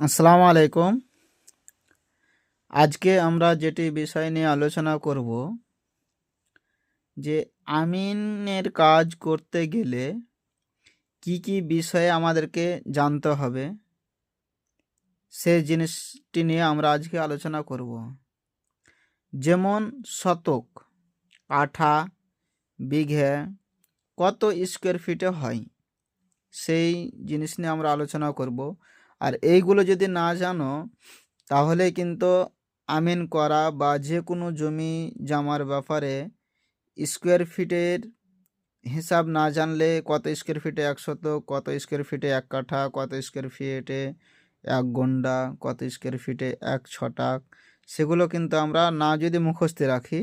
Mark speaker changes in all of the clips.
Speaker 1: আসসালামু আলাইকুম। আজকে আমরা যেটি বিষয় নিয়ে আলোচনা করব, যে আমিনের কাজ করতে গেলে কি কি বিষয়ে আমাদেরকে জানতে হবে, সেই জিনিসটি নিয়ে আমরা আজকে আলোচনা করব। যেমন শতক, আঠা, বিঘে, কত স্কোয়ার ফিটে হয়, সেই জিনিস নিয়ে আমরা আলোচনা করব। আর এইগুলো যদি না জানো, তাহলে কিন্তু আমিন করা বা যে কোনো জমি জামার ব্যাপারে স্কোয়ার ফিটের হিসাব না জানলে কত স্কোয়ার ফিটে এক শতক, কত স্কোয়ার ফিটে এক কাঠা, কত স্কোয়ার ফিটে এক গন্ডা, কত স্কোয়ার ফিটে এক ছটাক, সেগুলো কিন্তু আমরা না যদি মুখস্থে রাখি,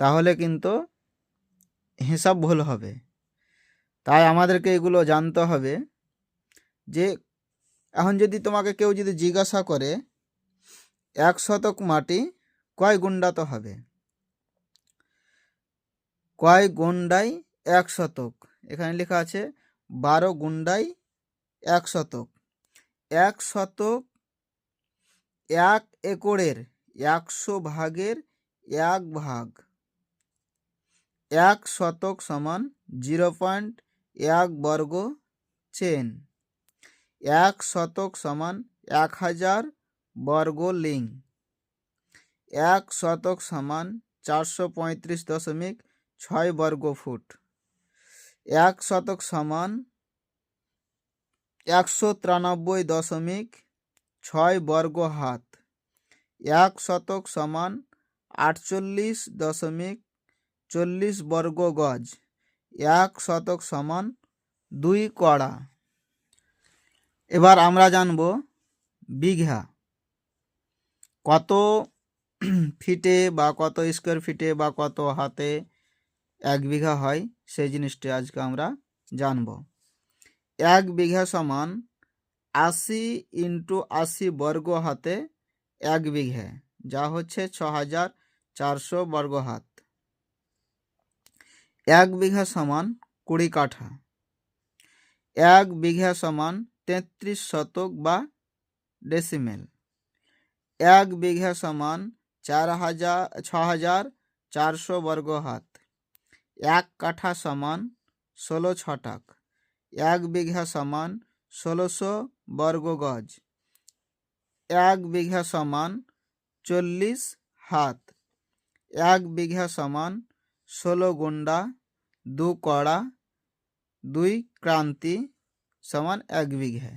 Speaker 1: তাহলে কিন্তু হিসাব ভুল হবে। তাই আমাদেরকে এগুলো জানতে হবে যে এখন যদি তোমাকে কেউ যদি জিজ্ঞাসা করে, এক শতক মাটি কয় গুন্ডা তো হবে? কয় গুন্ডাই এক শতক। এখানে লেখা আছে, বারো গুন্ডাই এক শতক। এক শতক এক একরের, একশো ভাগের এক ভাগ। এক শতক সমান জিরো পয়েন্ট এক বর্গ চেন। এক শতক সমান এক হাজার বর্গ লিং। এক শতক সমান চারশো পঁয়ত্রিশ দশমিক ছয় বর্গ ফুট। এক শতক সমান একশো তিরানব্বই দশমিক ছয় বর্গ হাত। এক শতক সমান আটচল্লিশ দশমিক চল্লিশ বর্গ গজ। এক শতক সমান দুই কড়া। এবার আমরা জানব বিঘা। কত ফিটে বা কত স্কোয়ার ফিটে বা কত হাতে এক বিঘা হয়, সেই জিনিসটি আজকে আমরা জানব। এক বিঘা সমান আশি ইন্টু আশি বর্গ হাতে এক বিঘে, যা হচ্ছে ছ হাজার চারশো বর্গ হাত। এক বিঘা সমান কুড়ি কাঠা। এক বিঘা সমান তেত্রিশ শতক বা ডেসিমেল এক বিঘা সমান চার হাজার, ছ হাজার চারশো বর্গ হাত। এক কাঠা সমান ষোলো ছটাক। এক বিঘা সমান ষোলোশো বর্গ গজ। এক বিঘা সমান চল্লিশ হাত। এক বিঘা সমান ষোলো গুন্ডা দু কড়া, দুই ক্রান্তি সমান এক বিঘে